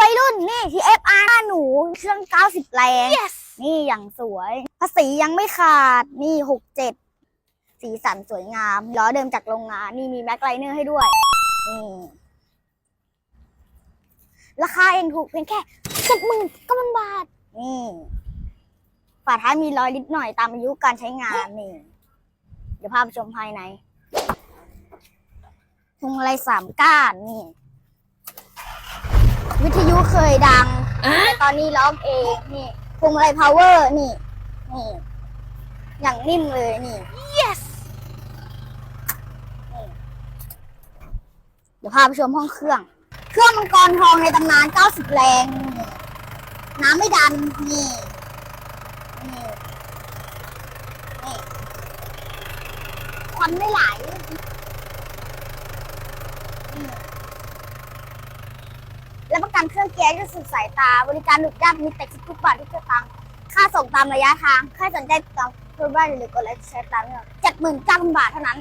วัยรุ่นนี่ TFR หนูเครื่อง 90 แรง yes นี่อย่างสวยภาษียังไม่ขาดนี่ 67 สีสันสวยงามล้อเดิมจากโรงงาน นี่มีแม็กไลเนอร์ให้ด้วยนี่ราคาเองถูกเพียงแค่เจ็ดหมื่นก็มันบาท นี่ฝาท้ายมีรอยนิดหน่อยตามอายุการใช้งานนี่ เดี๋ยวพาไปชมภายในพวงมาลัยสามก้านนี่ วิทยุเคยดัง แต่ตอนนี้ร้องเองนี่พวงมาลัยพาวเวอร์นี่ นี่ อย่างนิ่มเลยนี่ yes เดี๋ยวพาไปชมห้องเครื่อง เครื่องมังกรทองในตำนาน 90 แรงนี่น้ำไม่ดัน นี่ นี่นี่ควันไม่ไหล และประกันเครื่องแก๊สด้วยสุดสายตา บริการหนุกยากมีแต่คิดทุกบาททุกสตางค์ค่าส่งตามระยะทาง ค่าสนใจติดต่อเพื่อนบ้านหรือกดไลค์แชร์ตามเนี่ยเจ็ดหมื่นเก้าบาทเท่านั้น